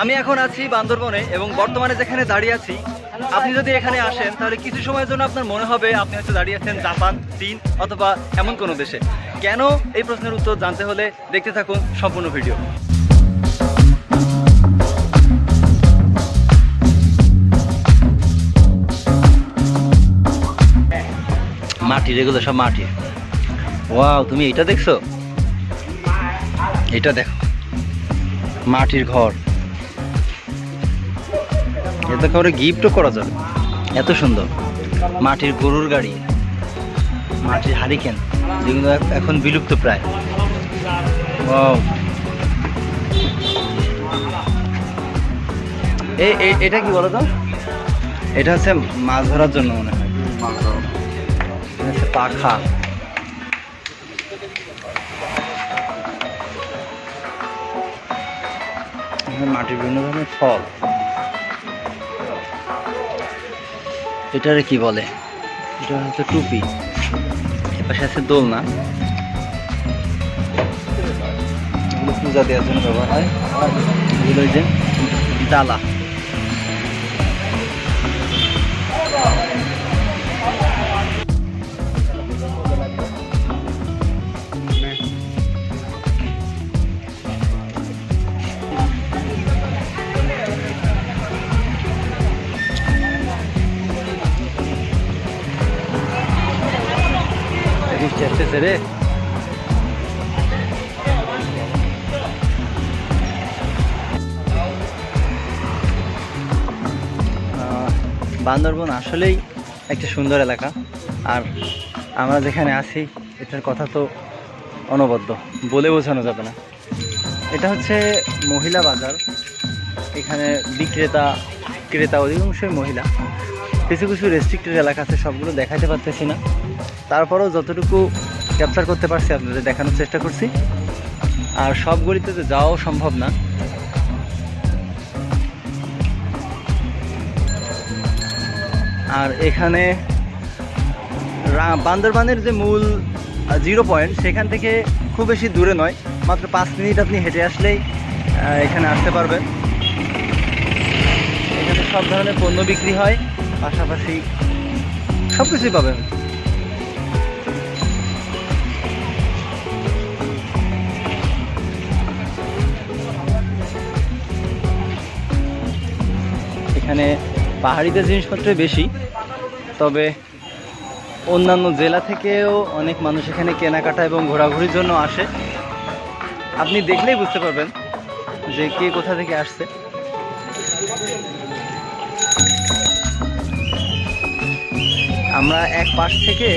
আমি এখন আছি বান্দরবনে এবং বর্তমানে যেখানে দাঁড়িয়ে আছি, আপনি যদি এখানে আসেন, তাহলে কিছু সময়ের জন্য আপনার মনে হবে আপনি হয়তো দাঁড়িয়ে আছেন জাপান, চীন অথবা এমন কোনো দেশে। কেন এই প্রশ্নের উত্তর জানতে হলে দেখতে থাকুন সম্পূর্ণ ভিডিও। মাটির এগুলো সব মাটি। ওয়াও, তুমি এটা দেখছ? এটা দেখো। মাটির ঘর। এটা কাউরে গিফটও করা যাবে। এত সুন্দর। মাটির গরুর গাড়ি, মাটির হারিকেন, যেগুলো এখন বিলুপ্ত প্রায়। এটা কি বলো তো? এটা হচ্ছে মাছ ধরার জন্য মনে হয়। পাখা। মাটির বিভিন্ন ধরনের ফল। এটারে কি বলে? এটা হচ্ছে টুপি। এপাশে আছে দোলনা। পূজা দেওয়ার জন্য ব্যবহার হয়। এগুলো যে ডালা আসতেছে রে বান্দরবন আসলেই একটা সুন্দর এলাকা। আর আমরা যেখানে আছি, এটার কথা তো অনবদ্য, বলে বোঝানো যাবে না। এটা হচ্ছে মহিলা বাজার। এখানে বিক্রেতা, ক্রেতা, অধিকাংশই মহিলা। কিছু কিছু রেস্ট্রিক্টেড এলাকা আছে, সবগুলো দেখাতে পারতেছি না। তারপরেও যতটুকু ক্যাপচার করতে পারছি, আপনাদের দেখানোর চেষ্টা করছি। আর সব গলিতে তো যাওয়াও সম্ভব না। আর এখানে বান্দরবানের যে মূল জিরো পয়েন্ট সেখান থেকে খুব বেশি দূরে নয়। মাত্র পাঁচ মিনিট আপনি হেঁটে আসলেই এখানে আসতে পারবেন। এখানে সব ধরনের পণ্য বিক্রি হয়। পাশাপাশি সব কিছুই পাবেন। এখানে পাহাড়িতে জিনিসপত্র বেশি, তবে অন্যান্য জেলা থেকেও অনেক মানুষ এখানে কেনাকাটা এবং ঘোরাঘুরির জন্য আসে। আপনি দেখলেই বুঝতে পারবেন যে কে কোথা থেকে আসছে। আমরা এক পাশ থেকে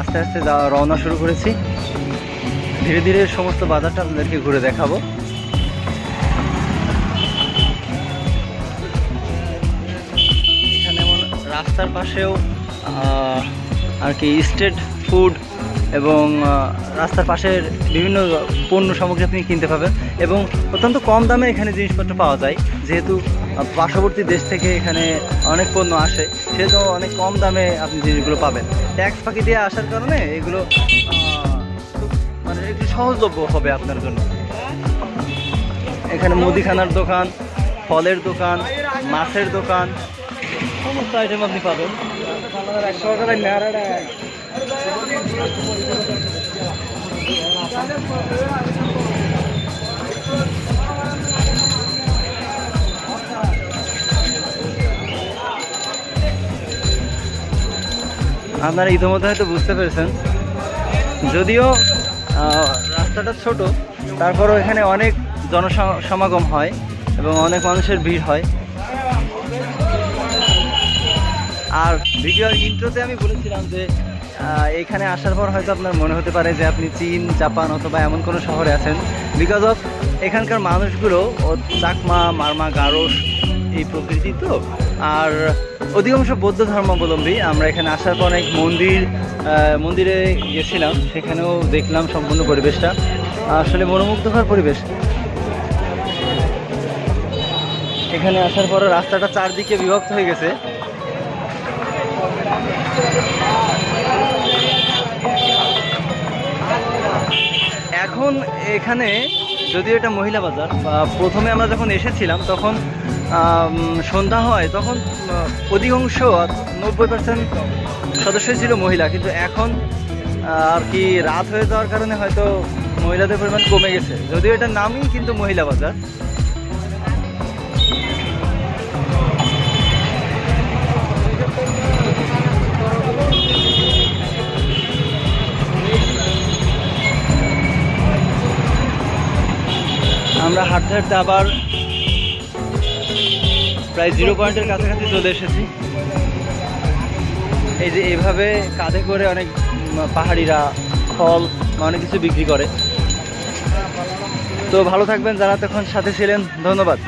আস্তে আস্তে যাওয়া, রওনা শুরু করেছি। ধীরে ধীরে সমস্ত বাজারটা আপনাদেরকে ঘুরে দেখাবো। রাস্তার পাশেও আর কি স্ট্রিট ফুড এবং রাস্তার পাশের বিভিন্ন পণ্য সামগ্রী আপনি কিনতে পাবেন এবং অত্যন্ত কম দামে এখানে জিনিসপত্র পাওয়া যায়। যেহেতু পার্শ্ববর্তী দেশ থেকে এখানে অনেক পণ্য আসে, সেহেতু অনেক কম দামে আপনি জিনিসগুলো পাবেন। ট্যাক্স ফাঁকি দিয়ে আসার কারণে এগুলো মানে একটু সহজলভ্য হবে আপনার জন্য। এখানে মুদিখানার দোকান, ফলের দোকান, মাছের দোকান সমস্ত আইটেম আপনি পাবেন। আপনারা ইতিমধ্যে হয়তো বুঝতে পেরেছেন। যদিও রাস্তাটা ছোট, তারপরও এখানে অনেক জনসমাগম হয় এবং অনেক মানুষের ভিড় হয়। আর ভিডিওর ইন্ট্রোতে আমি বলেছিলাম যে এখানে আসার পর হয়তো আপনার মনে হতে পারে যে আপনি চীন, জাপান অথবা এমন কোনো শহরে আছেন। বিকজ অফ এখানকার মানুষগুলো, ও চাকমা, মারমা গারস এই প্রকৃতি তো। আর অধিকাংশ বৌদ্ধ ধর্মাবলম্বী, আমরা এখানে আসার পর অনেক মন্দির মন্দিরে গেছিলাম। সেখানেও দেখলাম সম্পূর্ণ পরিবেশটা। আসলে মনোমুগ্ধকর পরিবেশ। এখানে আসার পর রাস্তাটা চারদিকে বিভক্ত হয়ে গেছে। এখন এখানে যদিও এটা মহিলা বাজার প্রথমে আমরা যখন এসেছিলাম, তখন সন্ধ্যা হয়, তখন অধিকাংশ নব্বই পার্সেন্ট সদস্য ছিল মহিলা। কিন্তু এখন আর কি রাত হয়ে যাওয়ার কারণে হয়তো মহিলাদের পরিমাণ কমে গেছে। যদিও এটার নামই কিন্তু মহিলা বাজার আমরা হাঁটতে হাঁটতে আবার প্রায় জিরো পয়েন্টের কাছাকাছি চলে এসেছি। এই যে এভাবে কাঁধে করে অনেক পাহাড়িরা, ফল অনেক কিছু বিক্রি করে। তো ভালো থাকবেন, যারা তখন সাথে ছিলেন, ধন্যবাদ।